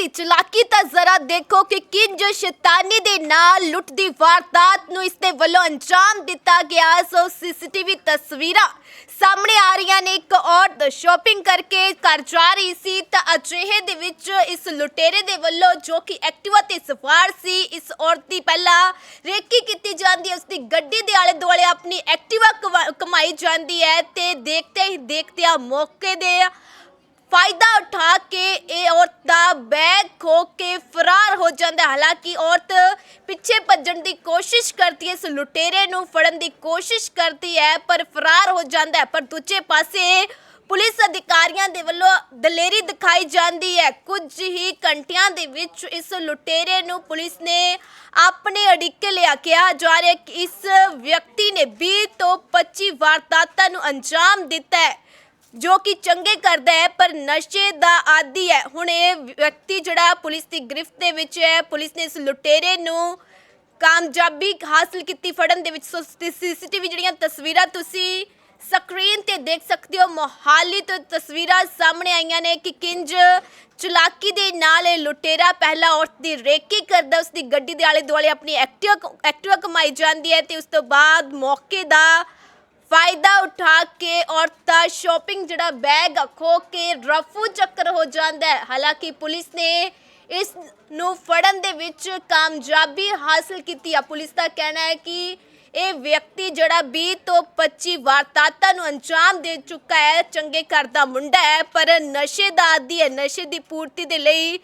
ਦੀ ਚਲਾਕੀ ਤਾਂ ਜ਼ਰਾ ਦੇਖੋ ਕਿ ਕਿੰਜ ਸ਼ੈਤਾਨੀ ਦੇ ਨਾਲ ਲੁੱਟ ਦੀ ਵਾਰਦਾਤ ਨੂੰ ਇਸ ਦੇ ਵੱਲੋਂ ਅੰਜਾਮ ਦਿੱਤਾ ਗਿਆ। ਸੋ ਸੀਸੀਟੀਵੀ ਤਸਵੀਰਾਂ ਸਾਹਮਣੇ ਆ ਰਹੀਆਂ ਨੇ। ਇੱਕ ਔਰਤ ਸ਼ਾਪਿੰਗ ਕਰਕੇ ਘਰ ਜਾ ਰਹੀ ਸੀ ਤਾਂ ਅਜਿਹੇ ਦੇ ਵਿੱਚ ਇਸ ਲੁਟੇਰੇ ਦੇ ਵੱਲੋਂ ਜੋ ਕਿ ਐਕਟਿਵਾ ਤੇ ਸਵਾਰ ਸੀ, ਇਸ ਔਰਤ ਦੀ ਪਹਿਲਾਂ ਰੇਕੀ ਕੀਤੀ ਜਾਂਦੀ ਹੈ। ਉਸ ਦੀ ਗੱਡੀ ਦੇ ਆਲੇ ਦੁਆਲੇ ਆਪਣੀ ਐਕਟਿਵਾ ਕਵਾ- ਕਮਾਈ ਜਾਂਦੀ ਹੈ ਤੇ ਦੇਖਤੇ ਹੀ ਦੇਖਦਿਆਂ ਮੌਕੇ ਦੇ ਫਾਇਦਾ ਉਠਾ ਕੇ ਇਹ ਔਰਤ ਦਾ ਬੈਗ ਖੋ ਕੇ ਫਰਾਰ ਹੋ ਜਾਂਦਾ ਹੈ। ਹਾਲਾਂਕਿ ਔਰਤ ਪਿੱਛੇ ਭੱਜਣ ਦੀ ਕੋਸ਼ਿਸ਼ ਕਰਦੀ ਹੈ, ਇਸ ਲੁਟੇਰੇ ਨੂੰ ਫੜਨ ਦੀ ਕੋਸ਼ਿਸ਼ ਕਰਦੀ ਹੈ, ਪਰ ਫਰਾਰ ਹੋ ਜਾਂਦਾ ਹੈ। ਪਰ ਦੂਜੇ ਪਾਸੇ ਪੁਲਿਸ ਅਧਿਕਾਰੀਆਂ ਦੇ ਵੱਲੋਂ ਦਲੇਰੀ ਦਿਖਾਈ ਜਾਂਦੀ ਹੈ। ਕੁਝ ਹੀ ਘੰਟਿਆਂ ਦੇ ਵਿੱਚ ਇਸ ਲੁਟੇਰੇ ਨੂੰ ਪੁਲਿਸ ਨੇ ਆਪਣੇ ਅੜਿੱਕੇ ਲਿਆ ਕਿਹਾ ਜਾ ਰਿਹਾ ਕਿ ਇਸ ਵਿਅਕਤੀ ਨੇ 20 ਤੋਂ 25 ਵਾਰਦਾਤਾਂ ਨੂੰ ਅੰਜਾਮ ਦਿੱਤਾ ਹੈ। ਜੋ ਕਿ ਚੰਗੇ ਕਰਦਾ ਹੈ, ਪਰ ਨਸ਼ੇ ਦਾ ਆਦੀ ਹੈ। ਹੁਣ ਇਹ ਵਿਅਕਤੀ ਜਿਹੜਾ ਪੁਲਿਸ ਦੀ ਗ੍ਰਿਫਤ ਦੇ ਵਿੱਚ ਹੈ, ਪੁਲਿਸ ਨੇ ਇਸ ਲੁਟੇਰੇ ਨੂੰ ਕਾਮਯਾਬੀ ਹਾਸਲ ਕੀਤੀ ਫੜਨ ਦੇ ਵਿੱਚ। ਸੋ ਸੀਸੀਟੀਵੀ ਜਿਹੜੀਆਂ ਤਸਵੀਰਾਂ ਤੁਸੀਂ ਸਕਰੀਨ ਤੇ ਦੇਖ ਸਕਦੇ ਹੋ, ਮੋਹਾਲੀ ਤੋਂ ਤਸਵੀਰਾਂ ਸਾਹਮਣੇ ਆਈਆਂ ਨੇ ਕਿ ਕਿੰਜ ਚਲਾਕੀ ਦੇ ਨਾਲ ਇਹ ਲੁਟੇਰਾ ਪਹਿਲਾਂ ਔਰਤ ਦੀ ਰੇਕੀ ਕਰਦਾ, ਉਸ ਦੀ ਗੱਡੀ ਦੇ ਆਲੇ ਦੁਆਲੇ ਆਪਣੀ ਐਕਟਿਵਾ ਐਕਟਿਵਾ ਕਮਾਈ ਜਾਂਦੀ ਹੈ ਤੇ ਉਸ ਤੋਂ ਬਾਅਦ ਮੌਕੇ ਦਾ ਫਾਇਦਾ ਉਠਾ ਕੇ ਔਰਤ ਦਾ ਸ਼ਾਪਿੰਗ ਜਿਹੜਾ ਬੈਗ ਆ ਖੋ ਕੇ ਰਫੂ ਚੱਕਰ ਹੋ ਜਾਂਦਾ ਹੈ। ਹਾਲਾਂਕਿ ਪੁਲਿਸ ਨੇ ਇਸ ਨੂੰ ਫੜਨ ਦੇ ਵਿੱਚ ਕਾਮਯਾਬੀ ਹਾਸਲ ਕੀਤੀ ਆ। ਪੁਲਿਸ ਦਾ ਕਹਿਣਾ ਹੈ ਕਿ ਇਹ ਵਿਅਕਤੀ ਜਿਹੜਾ 20 ਤੋਂ 25 ਵਾਰਦਾਤਾਂ ਨੂੰ ਅੰਜਾਮ ਦੇ ਚੁੱਕਾ ਹੈ, ਚੰਗੇ ਘਰ ਦਾ ਮੁੰਡਾ ਹੈ, ਪਰ ਨਸ਼ੇ ਦਾ ਆਦੀ ਹੈ। ਨਸ਼ੇ ਦੀ ਪੂਰਤੀ ਦੇ ਲਈ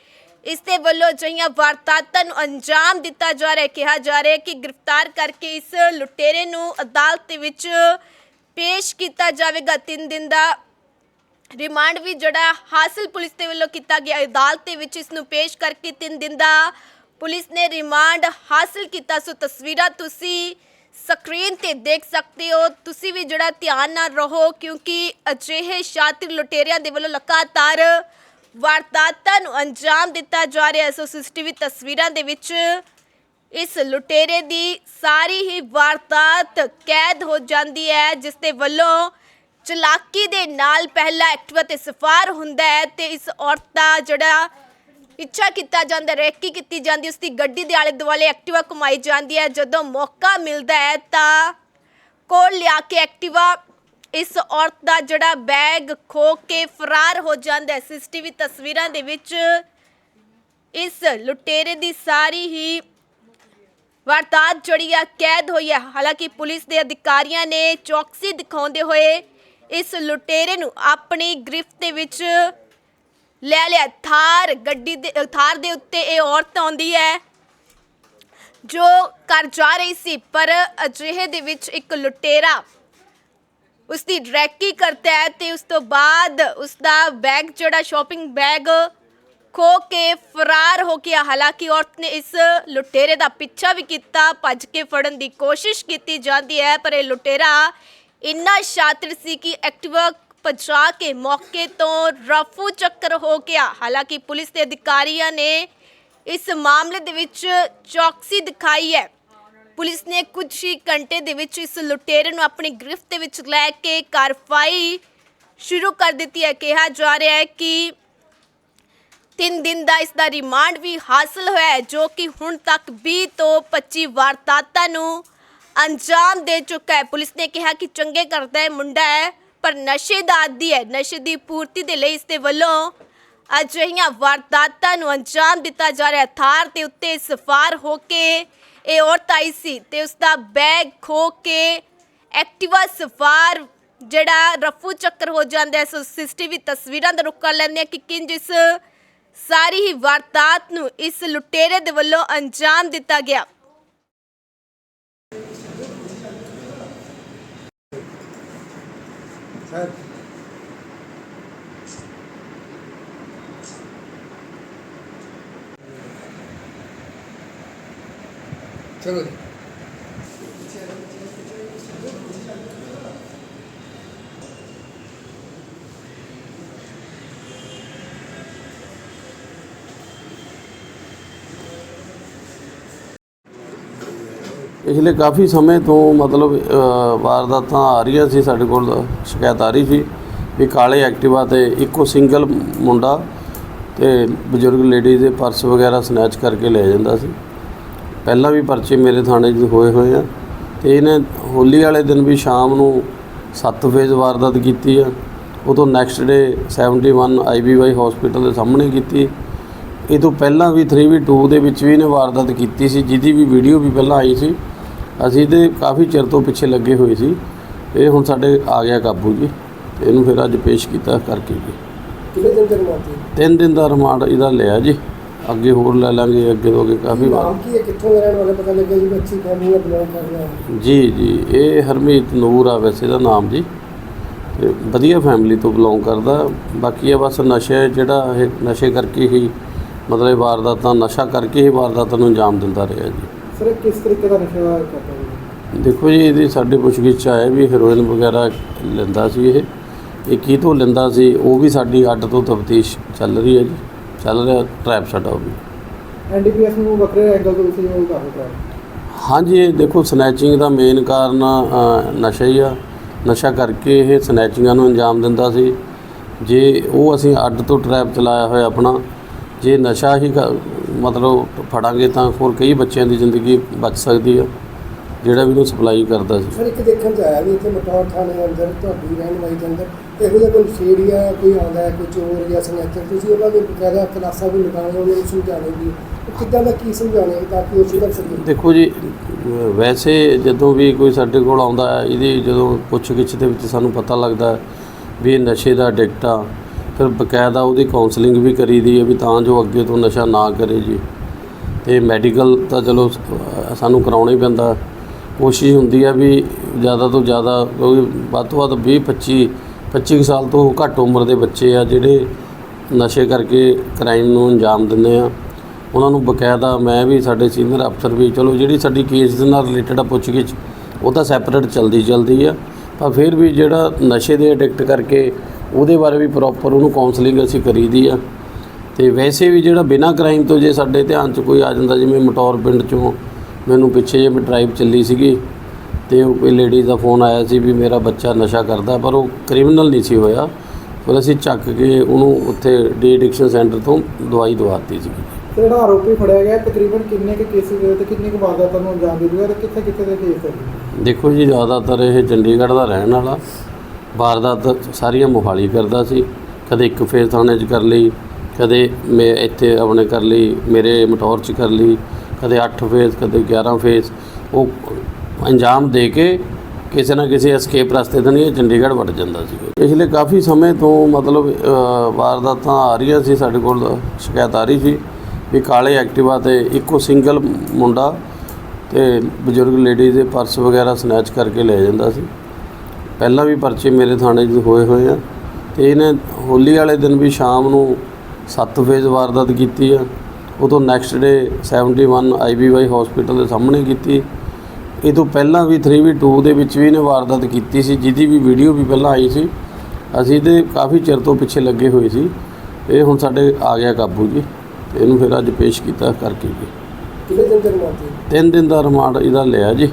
ਇਸ ਦੇ ਵੱਲੋਂ ਅਜਿਹੀਆਂ ਵਾਰਦਾਤਾਂ ਨੂੰ ਅੰਜਾਮ ਦਿੱਤਾ ਜਾ ਰਿਹਾ ਹੈ। ਕਿਹਾ ਜਾ ਰਿਹਾ ਹੈ ਕਿ ਗ੍ਰਿਫਤਾਰ ਕਰਕੇ ਇਸ ਲੁਟੇਰੇ ਨੂੰ ਅਦਾਲਤ ਦੇ ਵਿੱਚ ਪੇਸ਼ ਕੀਤਾ ਜਾਵੇਗਾ। 3 ਦਿਨ ਦਾ ਰਿਮਾਂਡ ਵੀ ਜਿਹੜਾ ਹਾਸਲ ਪੁਲਿਸ ਦੇ ਵੱਲੋਂ ਕੀਤਾ ਗਿਆ। ਅਦਾਲਤ ਦੇ ਵਿੱਚ ਇਸ ਨੂੰ ਪੇਸ਼ ਕਰਕੇ 3 ਦਿਨ ਦਾ ਪੁਲਿਸ ਨੇ ਰਿਮਾਂਡ ਹਾਸਲ ਕੀਤਾ। ਸੋ ਤਸਵੀਰਾਂ ਤੁਸੀਂ ਸਕਰੀਨ ਤੇ ਦੇਖ ਸਕਦੇ ਹੋ। ਤੁਸੀਂ ਵੀ ਜਿਹੜਾ ਧਿਆਨ ਨਾਲ ਰਹੋ ਕਿਉਂਕਿ ਅਜਿਹੇ ਸ਼ਾਤਿਰ ਲੁਟੇਰਿਆਂ ਦੇ ਵੱਲੋਂ ਲਗਾਤਾਰ ਵਾਰਦਾਤਾਂ ਨੂੰ ਅੰਜਾਮ ਦਿੱਤਾ ਜਾ ਰਿਹਾ ਹੈ। ਸੋ ਸੀਸੀਟੀਵੀ ਤਸਵੀਰਾਂ ਦੇ ਵਿੱਚ ਇਸ ਲੁਟੇਰੇ ਦੀ ਸਾਰੀ ਹੀ ਵਾਰਦਾਤ ਕੈਦ ਹੋ ਜਾਂਦੀ ਹੈ, ਜਿਸ ਦੇ ਵੱਲੋਂ ਚਲਾਕੀ ਦੇ ਨਾਲ ਪਹਿਲਾ ਐਕਟਿਵਾ ਤੇ ਸਫਾਰ ਹੁੰਦਾ ਹੈ ਤੇ ਇਸ ਔਰਤ ਦਾ ਜਿਹੜਾ ਇੱਛਾ ਕੀਤਾ ਜਾਂਦਾ, ਰੇਕੀ ਕੀਤੀ ਜਾਂਦੀ ਉਸ ਦੀ ਗੱਡੀ ਦੇ ਆਲੇ ਦੁਆਲੇ ਐਕਟਿਵਾ ਕਮਾਈ ਜਾਂਦੀ ਹੈ। ਜਦੋਂ ਮੌਕਾ ਮਿਲਦਾ ਹੈ ਤਾਂ ਕੋਲ ਲਿਆ ਕੇ ਐਕਟਿਵਾ ਇਸ ਔਰਤ ਦਾ ਜਿਹੜਾ ਬੈਗ ਖੋ ਕੇ ਫਰਾਰ ਹੋ ਜਾਂਦਾ ਹੈ, ਸੀਸੀਟੀਵੀ ਤਸਵੀਰਾਂ ਦੇ ਵਿੱਚ, ਇਸ ਲੁਟੇਰੇ ਦੀ ਸਾਰੀ ਹੀ ਵਾਰਦਾਤ ਜਿਹੜੀ ਆ ਕੈਦ ਹੋਈ ਹੈ ਹਾਲਾਂਕਿ ਪੁਲਿਸ ਦੇ ਅਧਿਕਾਰੀਆਂ ਨੇ ਚੌਕਸੀ ਦਿਖਾਉਂਦੇ ਹੋਏ ਇਸ ਲੁਟੇਰੇ ਨੂੰ ਆਪਣੀ ਗ੍ਰਿਫਤ ਦੇ ਵਿੱਚ ਲੈ ਲਿਆ। ਥਾਰ ਗੱਡੀ ਦੇ, ਥਾਰ ਦੇ ਉੱਤੇ ਇਹ ਔਰਤ ਆਉਂਦੀ ਹੈ, ਜੋ ਘਰ ਜਾ ਰਹੀ ਸੀ, ਪਰ ਅਜਿਹੇ ਦੇ ਵਿੱਚ ਇੱਕ ਲੁਟੇਰਾ ਉਸ ਦੀ ਰੈਕੀ ਕਰਦਾ ਹੈ ਤੇ ਉਸ ਤੋਂ ਬਾਅਦ ਉਸ ਦਾ ਬੈਗ ਜਿਹੜਾ ਸ਼ਾਪਿੰਗ ਬੈਗ ਖੋ ਕੇ ਫਰਾਰ ਹੋ ਗਿਆ। ਹਾਲਾਂਕਿ ਔਰਤ ਨੇ ਇਸ ਲੁਟੇਰੇ ਦਾ ਪਿੱਛਾ ਵੀ ਕੀਤਾ, ਭੱਜ ਕੇ ਫੜਨ ਦੀ ਕੋਸ਼ਿਸ਼ ਕੀਤੀ ਜਾਂਦੀ ਹੈ, ਪਰ ਇਹ ਲੁਟੇਰਾ ਇੰਨਾ ਸ਼ਾਤਰ ਸੀ ਕਿ ਐਕਟਿਵਾ ਭਜਾ ਕੇ ਮੌਕੇ ਤੋਂ ਰਫੂ ਚੱਕਰ ਹੋ ਗਿਆ। ਹਾਲਾਂਕਿ ਪੁਲਿਸ ਦੇ ਅਧਿਕਾਰੀਆਂ ਨੇ ਇਸ ਮਾਮਲੇ ਦੇ ਵਿੱਚ ਚੌਕਸੀ ਦਿਖਾਈ ਹੈ। ਪੁਲਿਸ ਨੇ ਕੁਝ ਹੀ ਘੰਟੇ ਦੇ ਵਿੱਚ ਇਸ ਲੁਟੇਰੇ ਨੂੰ ਆਪਣੀ ਗ੍ਰਿਫਤ ਦੇ ਵਿੱਚ ਲੈ ਕੇ ਕਾਰਵਾਈ ਸ਼ੁਰੂ ਕਰ ਦਿੱਤੀ ਹੈ। ਕਿਹਾ ਜਾ ਰਿਹਾ ਹੈ ਕਿ ਤਿੰਨ ਦਿਨ ਦਾ ਇਸ ਦਾ ਰਿਮਾਂਡ ਵੀ ਹਾਸਲ ਹੋਇਆ ਹੈ, ਜੋ ਕਿ ਹੁਣ ਤੱਕ 20 ਤੋਂ 25 ਵਾਰਦਾਤਾਂ ਨੂੰ ਅੰਜਾਮ ਦੇ ਚੁੱਕਾ ਹੈ। ਪੁਲਿਸ ਨੇ ਕਿਹਾ ਕਿ ਚੰਗੇ ਕਰਦਾ ਹੈ, ਮੁੰਡਾ ਹੈ, ਪਰ ਨਸ਼ੇ ਦਾ ਆਦੀ ਹੈ। ਨਸ਼ੇ ਦੀ ਪੂਰਤੀ ਦੇ ਲਈ ਇਸ ਦੇ ਵੱਲੋਂ ਅਜਿਹੀਆਂ ਵਾਰਦਾਤਾਂ ਨੂੰ ਅੰਜਾਮ ਦਿੱਤਾ ਜਾ ਰਿਹਾ ਥਾਰ ਦੇ ਉੱਤੇ ਸਫਾਰ ਹੋ ਕੇ ਇਹ ਔਰਤ ਆਈ ਸੀ ਤੇ ਉਸ ਦਾ ਬੈਗ ਖੋ ਕੇ ਐਕਟਿਵਾ ਸਫਾਰ ਜਿਹੜਾ ਰਫੂ ਚੱਕਰ ਹੋ ਜਾਂਦਾ ਹੈ, ਸੋ ਸੀਸੀਟੀਵੀ ਤਸਵੀਰਾਂ ਦਾ ਰੁਕ ਕਰ ਲੈਂਦੇ ਹਾਂ ਕਿ ਕਿੰਜ ਇਸ ਸਾਰੀ ਹੀ ਵਾਰਦਾਤ ਨੂੰ ਇਸ ਲੁਟੇਰੇ ਦੇ ਵੱਲੋਂ ਅੰਜਾਮ ਦਿੱਤਾ ਗਿਆ। ਸਰ ਚਲੋ ਜੀ। ਪਿਛਲੇ ਕਾਫੀ ਸਮੇਂ ਤੋਂ ਮਤਲਬ ਵਾਰਦਾਤਾਂ ਆ ਰਹੀਆਂ ਸੀ ਸਾਡੇ ਕੋਲ, ਸ਼ਿਕਾਇਤ ਆ ਰਹੀ ਸੀ ਵੀ ਕਾਲੇ ਐਕਟਿਵਾ ਤੇ ਇੱਕੋ ਸਿੰਗਲ ਮੁੰਡਾ ਤੇ ਬਜ਼ੁਰਗ ਲੇਡੀ ਦੇ ਪਰਸ ਵਗੈਰਾ ਸਨੈਚ ਕਰਕੇ ਲੈ ਜਾਂਦਾ ਸੀ। ਪਹਿਲਾਂ ਵੀ ਪਰਚੇ ਮੇਰੇ ਥਾਣੇ 'ਚ ਹੋਏ ਹੋਏ ਆ ਤੇ ਇਹਨੇ ਹੋਲੀ ਵਾਲੇ ਦਿਨ ਵੀ ਸ਼ਾਮ ਨੂੰ ਸੱਤ ਫੇਜ਼ ਵਾਰਦਾਤ ਕੀਤੀ ਆ ਉਦੋਂ ਨੈਕਸਟ ਡੇ 71 ਆਈਬੀਵਾਈ ਹਸਪੀਟਲ ਦੇ ਸਾਹਮਣੇ ਕੀਤੀ। ਇਹ ਤੋਂ ਪਹਿਲਾਂ ਵੀ 3v2 ਦੇ ਵਿੱਚ ਵੀ ਇਹਨੇ ਵਾਰਦਾਤ ਕੀਤੀ ਸੀ ਜਿਹਦੀ ਵੀ ਵੀਡੀਓ ਵੀ ਪਹਿਲਾਂ ਆਈ ਸੀ। ਅਸੀਂ ਤੇ ਕਾਫੀ ਚਿਰ ਤੋਂ ਪਿੱਛੇ ਲੱਗੇ ਹੋਏ ਸੀ। ਇਹ ਹੁਣ ਸਾਡੇ ਆ ਗਿਆ ਕਾਬੂ ਜੀ। ਇਹਨੂੰ ਫਿਰ ਅੱਜ ਪੇਸ਼ ਕੀਤਾ ਕਰਕੇ ਜੀ। ਕਿੰਨੇ ਦਿਨ ਦੇ ਰਿਮਾਂਡ ਤੇ ਤਿੰਨ ਦਿਨ ਦਾ ਰਿਮਾਂਡ ਇਹਦਾ ਲਿਆ ਜੀ। ਅੱਗੇ ਹੋਰ ਲੈ ਲਾਂਗੇ ਅੱਗੇ ਤੋਂ ਅੱਗੇ ਕਾਫੀ ਵਾਰ। ਨਾਮ ਕੀ ਹੈ? ਕਿੱਥੋਂ ਦੇ ਰਹਿਣ ਵਾਲੇ? ਪਤਾ ਲੱਗਿਆ ਜੀ ਅੱਛੀ ਫੈਮਿਲੀ ਨਾਲ ਬਿਲੋਂਗ ਕਰ ਰਿਹਾ ਹੈ ਜੀ ਜੀ ਇਹ ਹਰਮੀਤ ਨੂਰ ਆ ਵੈਸੇ ਦਾ ਨਾਮ ਜੀ। ਤੇ ਵਧੀਆ ਫੈਮਿਲੀ ਤੋਂ ਬਿਲੋਂਗ ਕਰਦਾ। ਬਾਕੀ ਇਹ ਬਸ ਨਸ਼ੇ ਜਿਹੜਾ ਇਹ ਨਸ਼ੇ ਕਰਕੇ ਹੀ ਮਤਲਬ ਇਹ ਵਾਰਦਾਤਾਂ ਨਸ਼ਾ ਕਰਕੇ ਹੀ ਵਾਰਦਾਤਾਂ ਨੂੰ ਅੰਜਾਮ ਦਿੰਦਾ ਰਿਹਾ ਜੀ। ਸਰ ਇਹ ਕਿਸ ਤਰੀਕੇ ਦਾ ਨਸ਼ਾ ਕਰਦਾ ਹੈ ਦੇਖੋ ਜੀ ਇਹਦੀ ਸਾਡੇ ਪੁੱਛਗਿੱਛ 'ਚ ਆਇਆ ਵੀ ਹੈਰੋਇਨ ਵਗੈਰਾ ਲੈਂਦਾ ਸੀ ਇਹ। ਇਹ ਕੀ ਤੋਂ ਲੈਂਦਾ ਸੀ? ਉਹ ਵੀ ਸਾਡੀ ਅੱਡ ਤੋਂ ਤਫਤੀਸ਼ ਚੱਲ ਰਹੀ ਹੈ ਜੀ। ਚੱਲ ਰਿਹਾ ਟਰੈਪ ਸਾਡਾ ਉਹ ਵੀ। ਐਨਡੀਪੀਐਸ ਨੂੰ ਵੱਖਰੇ ਐਂਗਲ ਤੋਂ ਤੁਸੀਂ ਉਹ ਕਰ ਰਹੇ ਹਾਂਜੀ ਇਹ ਦੇਖੋ ਸਨੈਚਿੰਗ ਦਾ ਮੇਨ ਕਾਰਨ ਅ, ਨਸ਼ਾ ਹੀ ਆ। ਨਸ਼ਾ ਕਰਕੇ ਇਹ ਸਨੈਚਿੰਗਾਂ ਨੂੰ ਅੰਜਾਮ ਦਿੰਦਾ ਸੀ। ਜੇ ਉਹ ਅਸੀਂ ਅੱਡ ਤੋਂ ਟਰੈਪ ਚਲਾਇਆ ਹੋਇਆ ਆਪਣਾ ਜੇ ਨਸ਼ਾ ਹੀ ਕ- ਮਤਲਬ ਫੜਾਂਗੇ ਤਾਂ ਹੋਰ ਕਈ ਬੱਚਿਆਂ ਦੀ ਜ਼ਿੰਦਗੀ ਬਚ ਸਕਦੀ ਆ। ਜਿਹੜਾ ਵੀ ਉਹਨੂੰ ਸਪਲਾਈ ਕਰਦਾ ਸੀ। ਸਰ ਇੱਕ ਦੇਖਣ ਚ ਆਇਆ ਵੀ ਇੱਥੇ ਮਟੌਰ ਥਾਣੇ ਅੰਦਰ ਤੁਹਾਡੀ ਰਹਿਣ ਵਾਲੀ ਦੇ ਅੰਦਰ ਇਹੋ ਜਿਹਾ ਕੋਈ ਫੇਰੀਆ ਕੋਈ ਆਉਂਦਾ ਹੈ ਕੋਈ ਚੋਰ ਜਾਂ ਸੰਗਠਨ ਤੁਸੀਂ ਉਹਨਾਂ ਦੇ ਬਕਾਇਦਾ ਕਲਾਸਾਂ ਵੀ ਲਗਾਉਣੇ ਉਹਨਾਂ ਨੂੰ ਉਹ ਕਿੱਦਾਂ ਦਾ ਕੀ ਸਮਝਾਉਣੇ ਤਾਂ ਕਿ ਉਹ ਸੁਧਰ ਸਕੇ ਦੇਖੋ ਜੀ ਵੈਸੇ ਜਦੋਂ ਵੀ ਕੋਈ ਸਾਡੇ ਕੋਲ ਆਉਂਦਾ ਹੈ ਇਹਦੀ ਜਦੋਂ ਪੁੱਛਗਿੱਛ ਦੇ ਵਿੱਚ ਸਾਨੂੰ ਪਤਾ ਲੱਗਦਾ ਹੈ ਵੀ ਇਹ ਨਸ਼ੇ ਦਾ ਐਡਿਕਟ ਆ ਫਿਰ ਬਕਾਇਦਾ ਉਹਦੀ ਕਾਉਂਸਲਿੰਗ ਵੀ ਕਰੀਦੀ ਹੈ ਵੀ ਤਾਂ ਜੋ ਅੱਗੇ ਤੋਂ ਨਸ਼ਾ ਨਾ ਕਰੇ ਜੀ। ਤੇ ਮੈਡੀਕਲ ਤਾਂ ਚਲੋ ਸਾਨੂੰ ਕਰਾਉਣਾ ਹੀ ਪੈਂਦਾ ਕੋਸ਼ਿਸ਼ ਹੁੰਦੀ ਹੈ ਵੀ ਜ਼ਿਆਦਾ ਤੋਂ ਜ਼ਿਆਦਾ, ਕਿਉਂਕਿ ਵੱਧ ਤੋਂ ਵੱਧ 20 25 25 ਕੁ ਸਾਲ ਤੋਂ ਘੱਟ ਉਮਰ ਦੇ ਬੱਚੇ ਆ ਜਿਹੜੇ ਨਸ਼ੇ ਕਰਕੇ ਕ੍ਰਾਈਮ ਨੂੰ ਅੰਜਾਮ ਦਿੰਦੇ ਆ। ਉਹਨਾਂ ਨੂੰ ਬਕਾਇਦਾ ਮੈਂ ਵੀ, ਸਾਡੇ ਸੀਨੀਅਰ ਅਫਸਰ ਵੀ, ਚਲੋ ਜਿਹੜੀ ਸਾਡੀ ਕੇਸ ਦੇ ਨਾਲ ਰਿਲੇਟਡ ਆ ਪੁੱਛਗਿੱਛ, ਉਹ ਤਾਂ ਸੈਪਰੇਟ ਚਲਦੀ ਚਲਦੀ ਆ। ਪਰ ਫਿਰ ਵੀ ਜਿਹੜਾ ਨਸ਼ੇ ਦੇ ਐਡਿਕਟ ਕਰਕੇ ਉਹਦੇ ਬਾਰੇ ਵੀ ਪ੍ਰੋਪਰ ਉਹਨੂੰ ਕਾਉਂਸਲਿੰਗ ਅਸੀਂ ਕਰੀਦੀ ਆ। ਤੇ ਵੈਸੇ ਵੀ ਜਿਹੜਾ ਬਿਨਾਂ ਕ੍ਰਾਈਮ ਤੋਂ ਜੇ ਸਾਡੇ ਧਿਆਨ 'ਚ ਕੋਈ ਆ ਜਾਂਦਾ, ਜਿਵੇਂ ਮਟੌਰ ਪਿੰਡ 'ਚੋਂ ਮੈਨੂੰ ਪਿੱਛੇ ਜੇ ਮੈਂ ਡਰਾਈਵ ਚੱਲੀ ਸੀਗੀ ਤੇ ਉਹ ਕੋਈ ਲੇਡੀ ਦਾ ਫੋਨ ਆਇਆ ਸੀ ਵੀ ਮੇਰਾ ਬੱਚਾ ਨਸ਼ਾ ਕਰਦਾ ਪਰ ਉਹ ਕ੍ਰਿਮੀਨਲ ਨਹੀਂ ਸੀ ਹੋਇਆ। ਫਿਰ ਅਸੀਂ ਚੱਕ ਕੇ ਉਹਨੂੰ ਉੱਥੇ ਡੀ ਐਡਿਕਸ਼ਨ ਸੈਂਟਰ ਤੋਂ ਦਵਾਈ ਦਵਾਤੀ ਸੀ ਤੇ ਜਿਹੜਾ ਆਰੋਪੀ ਫੜਿਆ ਗਿਆ ਤਕਰੀਬਨ ਕਿੰਨੇ ਕੁ ਕੇਸਿਸ ਦੇ ਤੇ ਕਿੰਨੀ ਕੁ ਵਾਰਦਾਤਾਂ ਨੂੰ ਅੰਜਾਮ ਦੇ ਦੂਗਾ ਤੇ ਕਿੱਥੇ ਕਿੱਥੇ ਦੇ ਕੇਸ ਹੈ ਦੇਖੋ ਜੀ ਜ਼ਿਆਦਾਤਰ ਇਹ ਚੰਡੀਗੜ੍ਹ ਦਾ ਰਹਿਣ ਵਾਲਾ। ਵਾਰਦਾਤ ਸਾਰੀਆਂ ਮੋਹਾਲੀ ਕਰਦਾ ਸੀ। ਕਦੇ ਇੱਕ ਫੇਜ਼ ਥਾਣੇ 'ਚ ਕਰ ਲਈ ਕਦੇ ਮੈਂ ਇੱਥੇ ਆਪਣੇ ਕਰ ਲਈ ਮੇਰੇ ਮਟੌਰ 'ਚ ਕਰ ਲਈ। ਕਦੇ 8 ਫੇਜ਼ ਕਦੇ 11 ਫੇਜ਼ ਉਹ ਅੰਜਾਮ ਦੇ ਕੇ ਕਿਸੇ ਨਾ ਕਿਸੇ ਐਸਕੇਪ ਰਸਤੇ ਤੋਂ ਨਹੀਂ ਇਹ ਚੰਡੀਗੜ੍ਹ ਵੜ ਜਾਂਦਾ ਸੀ। ਪਿਛਲੇ ਕਾਫੀ ਸਮੇਂ ਤੋਂ ਮਤਲਬ ਵਾਰਦਾਤਾਂ ਆ ਰਹੀਆਂ ਸੀ, ਸਾਡੇ ਕੋਲ ਸ਼ਿਕਾਇਤ ਆ ਰਹੀ ਸੀ ਵੀ ਕਾਲੇ ਐਕਟਿਵਾ ਤੇ ਇੱਕੋ ਸਿੰਗਲ ਮੁੰਡਾ ਤੇ ਬਜ਼ੁਰਗ ਲੇਡੀ ਦੇ ਪਰਸ ਵਗੈਰਾ ਸਨੈਚ ਕਰਕੇ ਲੈ ਜਾਂਦਾ ਸੀ। ਪਹਿਲਾਂ ਵੀ ਪਰਚੇ ਮੇਰੇ ਥਾਣੇ 'ਚ ਹੋਏ ਹੋਏ ਆ ਤੇ ਇਹਨੇ ਹੋਲੀ ਵਾਲੇ ਦਿਨ ਵੀ ਸ਼ਾਮ ਨੂੰ ਸੱਤ ਫੇਜ਼ ਵਾਰਦਾਤ ਕੀਤੀ ਆ। ਉਦੋਂ ਨੈਕਸਟ ਡੇ 71 ਆਈਬੀਵਾਈ ਹਸਪੀਟਲ ਦੇ ਸਾਹਮਣੇ ਕੀਤੀ। ਇਹ ਤੋਂ ਪਹਿਲਾਂ ਵੀ 3v2 ਦੇ ਵਿੱਚ ਵੀ ਇਹਨੇ ਵਾਰਦਾਤ ਕੀਤੀ ਸੀ ਜਿਹਦੀ ਵੀ ਵੀਡੀਓ ਵੀ ਪਹਿਲਾਂ ਆਈ ਸੀ। ਅਸੀਂ ਤੇ ਕਾਫੀ ਚਿਰ ਤੋਂ ਪਿੱਛੇ ਲੱਗੇ ਹੋਏ ਸੀ। ਇਹ ਹੁਣ ਸਾਡੇ ਆ ਗਿਆ ਕਾਬੂ ਜੀ। ਤੇ ਇਹਨੂੰ ਫਿਰ ਅੱਜ ਪੇਸ਼ ਕੀਤਾ ਕਰਕੇ ਜੀ। ਕਿੰਨੇ ਦਿਨ ਦੇ ਰਿਮਾਂਡ ਤੇ ਤਿੰਨ ਦਿਨ ਦਾ ਰਿਮਾਂਡ ਇਹਦਾ ਲਿਆ ਜੀ।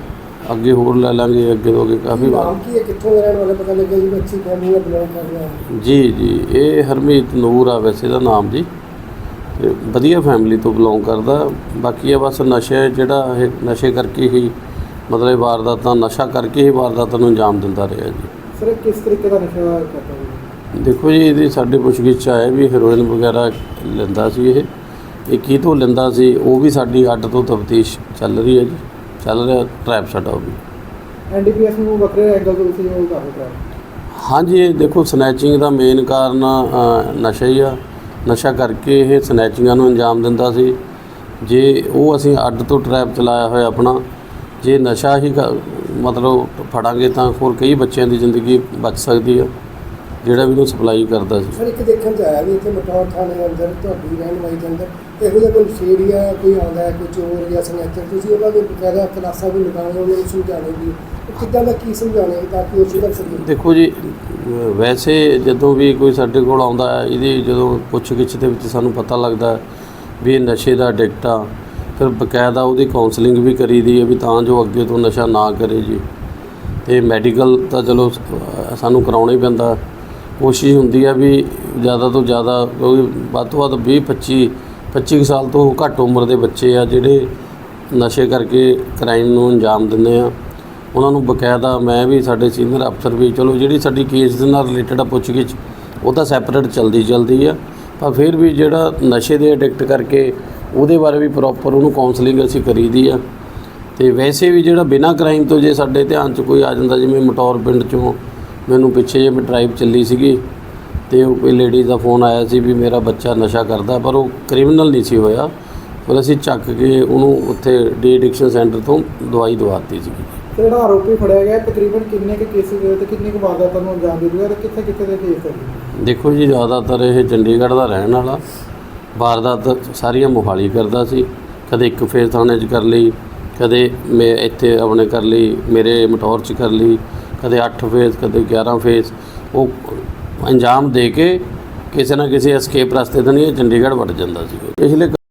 ਅੱਗੇ ਹੋਰ ਲੈ ਲਾਂਗੇ ਅੱਗੇ ਤੋਂ ਅੱਗੇ ਕਾਫੀ ਵਾਰ ਕੀ ਹੈ? ਕਿੱਥੋਂ ਦੇ ਰਹਿਣ ਵਾਲੇ ਪਤਾ ਲੱਗਿਆ ਜੀ? ਅੱਛੀ ਫੈਮਿਲੀ ਨਾਲ ਬਿਲੋਂਗ ਕਰ ਰਿਹਾ ਜੀ ਜੀ ਇਹ ਹਰਮੀਤ ਨੂਰ ਆ ਵੈਸੇ ਦਾ ਨਾਮ ਜੀ। ਤੇ ਵਧੀਆ ਫੈਮਿਲੀ ਤੋਂ ਬਿਲੋਂਗ ਕਰਦਾ। ਬਾਕੀ ਇਹ ਬਸ ਨਸ਼ੇ ਜਿਹੜਾ ਇਹ ਨਸ਼ੇ ਕਰਕੇ ਹੀ ਮਤਲਬ ਵਾਰਦਾਤਾਂ ਨਸ਼ਾ ਕਰਕੇ ਹੀ ਵਾਰਦਾਤਾਂ ਨੂੰ ਅੰਜਾਮ ਦਿੰਦਾ ਰਿਹਾ ਜੀ। ਸਰ ਇਹ ਕਿਸ ਤਰੀਕੇ ਦਾ ਨਸ਼ਾ ਕਰਦਾ ਦੇਖੋ ਜੀ ਇਹਦੀ ਸਾਡੇ ਪੁੱਛਗਿੱਛ ਆਇਆ ਵੀ ਹੈਰੋਇਨ ਵਗੈਰਾ ਲੈਂਦਾ ਸੀ ਇਹ। ਇਹ ਕੀ ਤੋਂ ਲੈਂਦਾ ਸੀ ਉਹ ਵੀ ਸਾਡੀ ਅੱਡ ਤੋਂ ਤਫਤੀਸ਼ ਚੱਲ ਰਹੀ ਹੈ ਜੀ। ਚੱਲ ਰਿਹਾ ਟਰੈਪ ਸਾਡਾ ਉਹ ਵੀ। ਐਨਡੀਪੀਐਸ ਨੂੰ ਵੱਖਰੇ ਐਂਗਲ ਤੋਂ ਤੁਸੀਂ ਉਹ ਕਰ ਰਹੇ ਹਾਂਜੀ ਇਹ ਦੇਖੋ ਸਨੈਚਿੰਗ ਦਾ ਮੇਨ ਕਾਰਨ ਨਸ਼ਾ ਹੀ ਆ। ਨਸ਼ਾ ਕਰਕੇ ਇਹ ਸਨੈਚਿੰਗਾਂ ਨੂੰ ਅੰਜਾਮ ਦਿੰਦਾ ਸੀ। ਜੇ ਉਹ ਅਸੀਂ ਅੱਡ ਤੋਂ ਟਰੈਪ ਚਲਾਇਆ ਹੋਇਆ ਆਪਣਾ, ਜੇ ਨਸ਼ਾ ਹੀ ਕ- ਮਤਲਬ ਫੜਾਂਗੇ ਤਾਂ ਹੋਰ ਕਈ ਬੱਚਿਆਂ ਦੀ ਜ਼ਿੰਦਗੀ ਬਚ ਸਕਦੀ ਆ, ਜਿਹੜਾ ਵੀ ਉਹਨੂੰ ਸਪਲਾਈ ਕਰਦਾ ਸੀ। ਸਰ, ਇੱਕ ਦੇਖਣ ਚ ਆਇਆ ਵੀ ਇੱਥੇ ਮਟੌਰ ਥਾਣੇ ਅੰਦਰ, ਤੁਹਾਡੀ ਰਹਿਣ ਵਾਲੀ ਦੇ ਅੰਦਰ ਇਹੋ ਜਿਹਾ ਕੋਈ ਫੇਰੀਆ ਕੋਈ ਆਉਂਦਾ ਹੈ, ਕੋਈ ਚੋਰ ਜਾਂ ਸੰਗਠਨ ਤੁਸੀਂ ਉਹਨਾਂ ਦੇ ਬਕਾਇਦਾ ਕਲਾਸਾਂ ਵੀ ਲਗਾਉਣੇ ਉਹਨਾਂ ਨੂੰ ਸਮਝਾਉਣੇ ਵੀ। ਉਹ ਕਿੱਦਾਂ ਦਾ ਕੀ ਸਮਝਾਉਣੇ ਤਾਂ ਕਿ ਉਹ ਸੁਧਰ ਸਕੇ? ਦੇਖੋ ਜੀ, ਵੈਸੇ ਜਦੋਂ ਵੀ ਕੋਈ ਸਾਡੇ ਕੋਲ ਆਉਂਦਾ ਹੈ, ਇਹਦੀ ਜਦੋਂ ਪੁੱਛਗਿੱਛ ਦੇ ਵਿੱਚ ਸਾਨੂੰ ਪਤਾ ਲੱਗਦਾ ਵੀ ਇਹ ਨਸ਼ੇ ਦਾ ਐਡਿਕਟ ਆ, ਫਿਰ ਬਕਾਇਦਾ ਉਹਦੀ ਕਾਉਂਸਲਿੰਗ ਵੀ ਕਰੀਦੀ ਹੈ ਵੀ ਤਾਂ ਜੋ ਅੱਗੇ ਤੋਂ ਨਸ਼ਾ ਨਾ ਕਰੇ ਜੀ। ਤੇ ਮੈਡੀਕਲ ਤਾਂ ਚਲੋ, ਸਾਨੂੰ ਕਰਾਉਣਾ ਹੀ ਪੈਂਦਾ। ਕੋਸ਼ਿਸ਼ ਹੁੰਦੀ ਆ ਵੀ ਜ਼ਿਆਦਾ ਤੋਂ ਜ਼ਿਆਦਾ, ਕਿਉਂਕਿ ਵੱਧ ਤੋਂ ਵੱਧ 20 25 25 ਕੁ ਸਾਲ ਤੋਂ ਘੱਟ ਉਮਰ ਦੇ ਬੱਚੇ ਆ ਜਿਹੜੇ ਨਸ਼ੇ ਕਰਕੇ ਕ੍ਰਾਈਮ ਨੂੰ ਅੰਜਾਮ ਦਿੰਦੇ ਆ। ਉਹਨਾਂ ਨੂੰ ਬਕਾਇਦਾ ਮੈਂ ਵੀ ਸਾਡੇ ਸੀਨੀਅਰ ਅਫਸਰ ਵੀ, ਚਲੋ ਜਿਹੜੀ ਸਾਡੀ ਕੇਸ ਦੇ ਨਾਲ ਰਿਲੇਟਡ ਆ ਪੁੱਛਗਿੱਛ, ਉਹ ਤਾਂ ਸੈਪਰੇਟ ਚੱਲਦੀ ਚੱਲਦੀ ਆ। ਪਰ ਫਿਰ ਵੀ ਜਿਹੜਾ ਨਸ਼ੇ ਦੇ ਐਡਿਕਟ ਕਰਕੇ ਉਹਦੇ ਬਾਰੇ ਵੀ ਪ੍ਰੋਪਰ ਉਹਨੂੰ ਕਾਉਂਸਲਿੰਗ ਅਸੀਂ ਕਰੀਦੀ ਆ। ਤੇ ਵੈਸੇ ਵੀ ਜਿਹੜਾ ਬਿਨਾਂ ਕ੍ਰਾਈਮ ਤੋਂ ਜੇ ਸਾਡੇ ਧਿਆਨ 'ਚ ਕੋਈ ਆ ਜਾਂਦਾ, ਜਿਵੇਂ ਮਟੌਰ ਪਿੰਡ 'ਚੋਂ ਮੈਨੂੰ ਪਿੱਛੇ ਜੇ ਮੈਂ ਡਰਾਈਵ ਚੱਲੀ ਸੀਗੀ ਤੇ ਉਹ ਕੋਈ ਲੇਡੀਜ਼ ਦਾ ਫੋਨ ਆਇਆ ਸੀ ਵੀ ਮੇਰਾ ਬੱਚਾ ਨਸ਼ਾ ਕਰਦਾ ਪਰ ਉਹ ਕ੍ਰਿਮੀਨਲ ਨਹੀਂ ਸੀ ਹੋਇਆ। ਪਰ ਅਸੀਂ ਚੱਕ ਕੇ ਉਹਨੂੰ ਉੱਥੇ ਡੀ ਐਡਿਕਸ਼ਨ ਸੈਂਟਰ ਤੋਂ ਦਵਾਈ ਦਵਾਤੀ ਸੀ। ਤੇ ਜਿਹੜਾ ਆਰੋਪੀ ਫੜਿਆ ਗਿਆ? ਤਕਰੀਬਨ ਕਿੰਨੇ ਕੁ ਕੇਸਿਸ ਦੇ ਤੇ ਕਿੰਨੀ ਕੁ ਵਾਰਦਾਤਾਂ ਨੂੰ ਅੰਜਾਮ ਦੇ ਦੂਗਾ ਤੇ ਕਿੱਥੇ ਕਿੱਥੇ ਦੇ ਕੇਸ ਹੈ ਦੇਖੋ ਜੀ ਜ਼ਿਆਦਾਤਰ ਇਹ ਚੰਡੀਗੜ੍ਹ ਦਾ ਰਹਿਣ ਵਾਲਾ। ਵਾਰਦਾਤ ਸਾਰੀਆਂ ਮੋਹਾਲੀ ਕਰਦਾ ਸੀ। ਕਦੇ ਇੱਕ ਫੇਸ ਥਾਣੇ 'ਚ ਕਰ ਲਈ ਕਦੇ ਮੈਂ ਇੱਥੇ ਆਪਣੇ ਕਰ ਲਈ ਮੇਰੇ ਮਟੌਰ 'ਚ ਕਰ ਲਈ ਕਦੇ 8 ਫੇਸ ਕਦੇ 11 ਫੇਸ। ਉਹ ਅੰਜਾਮ ਦੇ ਕੇ ਕਿਸੇ ਨਾ ਕਿਸੇ ਐਸਕੇਪ ਰਸਤੇ ਤੋਂ ਨਹੀਂ ਇਹ ਚੰਡੀਗੜ੍ਹ ਵੜ ਜਾਂਦਾ ਸੀ। ਪਿਛਲੇ